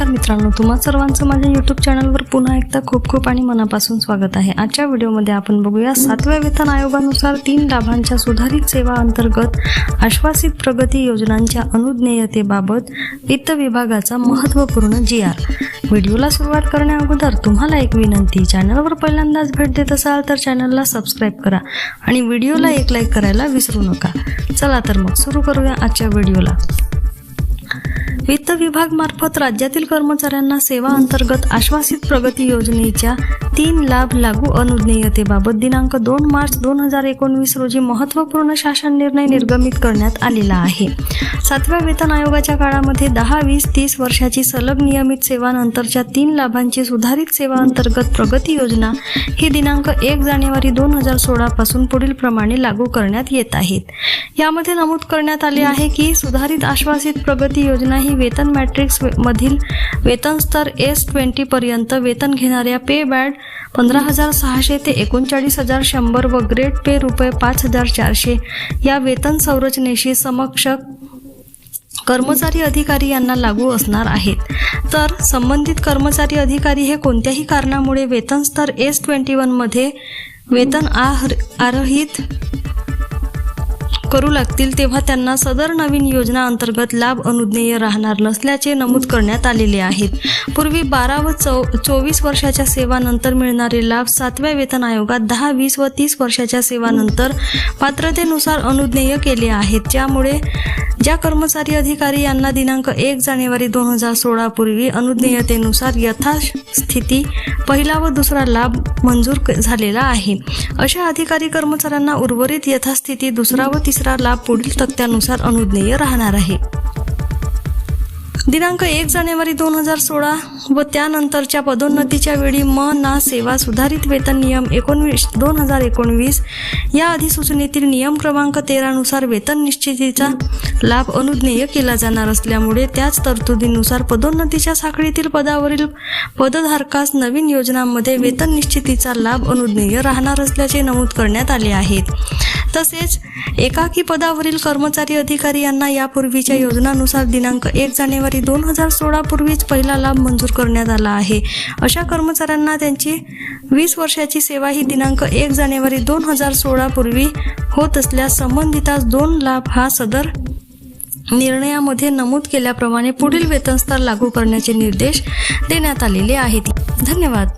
मित्रांनो तुम्हा सर्वांचं माझ्या यूट्यूब चॅनलवर पुन्हा एकदा खूप खूप आणि मनापासून स्वागत आहे. आजच्या व्हिडिओमध्ये आपण बघूया सातव्या वेतन आयोगानुसार तीन लाभांच्या सुधारित सेवा अंतर्गत आश्वासित प्रगती योजनांच्या अनुज्ञेयतेबाबत वित्त विभागाचा महत्त्वपूर्ण जी आर. व्हिडिओला सुरुवात करण्या अगोदर तुम्हाला एक विनंती चॅनलवर पहिल्यांदाच भेट देत असाल तर चॅनलला सबस्क्राईब करा आणि व्हिडिओला एक लाईक करायला विसरू नका. चला तर मग सुरू करूया आजच्या व्हिडिओला. वित्त विभाग मार्फत राज्यातील कर्मचाऱ्यांना सेवा अंतर्गत आश्वासित प्रगती योजनेच्या तीन लाभ लागू अनुज्ञेयतेबाबत दिनांक दोन मार्च दोन हजार एकोणवीस रोजी महत्त्वपूर्ण शासन निर्णय निर्गमित करण्यात आलेला आहे. सातव्या वेतन आयोगाच्या काळामध्ये दहा वीस तीस वर्षाची सलग नियमित सेवानंतरच्या तीन लाभांची सुधारित सेवा अंतर्गत प्रगती योजना ही दिनांक एक जानेवारी दोन हजार सोळापासून पुढील प्रमाणे लागू करण्यात येत आहेत. यामध्ये नमूद करण्यात आले आहे की सुधारित आश्वासित प्रगती योजना ही वेतन मॅट्रिक्स मधील वेतन स्तर एस ट्वेंटी पर्यंत वेतन घेणाऱ्या पे बॅड पंधरा हजार सहाशे ते एकोणचाळीस हजार शंभर व ग्रेड पे रुपये पाच हजार चारशे. या वेतन संरचनेशी समक्ष कर्मचारी अधिकारी यांना लागू असणार आहेत. तर संबंधित कर्मचारी अधिकारी हे कोणत्याही कारणामुळे वेतन स्तर एस ट्वेंटी वनमध्ये वेतन आर आरहित करू लागतील तेव्हा त्यांना सदर नवीन योजना अंतर्गत लाभ अनुज्ञेय राहणार नसल्याचे नमूद करण्यात आलेले आहेत. पूर्वी बारा व चौ चोवीस वर्षाच्या सेवानंतर मिळणारे लाभ सातव्या वेतन आयोगात दहा वीस व तीस वर्षाच्या सेवानंतर पात्रतेनुसार अनुज्ञेय केले आहेत. ज्यामुळे ज्या कर्मचारी अधिकारी यांना दिनांक एक जानेवारी दोन हजार सोळापूर्वी अनुज्ञेयतेनुसार यथास्थिती पहिला व दुसरा लाभ मंजूर क- झालेला आहे. अशा अधिकारी कर्मचाऱ्यांना उर्वरित यथास्थिती दुसरा व तिसरा लाभ पुढील तक्त्यानुसार अनुज्ञेय राहणार आहे. दिनांक एक जानेवारी दोन हजार सोळा व त्यानंतरच्या पदोन्नतीच्या वेळी म ना सेवा सुधारित वेतन नियम एकोणवीस दोन हजार एकोणवीस या अधिसूचनेतील नियम क्रमांक तेरानुसार वेतन निश्चितीचा लाभ अनुज्ञेय केला जाणार असल्यामुळे त्याच तरतुदीनुसार पदोन्नतीच्या साखळीतील पदावरील पदधारकास नवीन योजनांमध्ये वेतन निश्चितीचा लाभ अनुज्ञेय राहणार असल्याचे नमूद करण्यात आले आहेत तसेच एकाकी पदावरील कर्मचारी अधिकारी यांना यापूर्वीच्या योजनानुसार दिनांक एक जानेवारी दोन हजार सोळापूर्वीच पहिला लाभ मंजूर करण्यात आला आहे. अशा कर्मचाऱ्यांना त्यांची वीस वर्षाची सेवा ही दिनांक एक जानेवारी दोन हजार सोळापूर्वी होत असल्यास संबंधितास दोन लाभ हा सदर निर्णयामध्ये नमूद केल्याप्रमाणे पुढील वेतनस्तर लागू करण्याचे निर्देश देण्यात आलेले आहेत. धन्यवाद.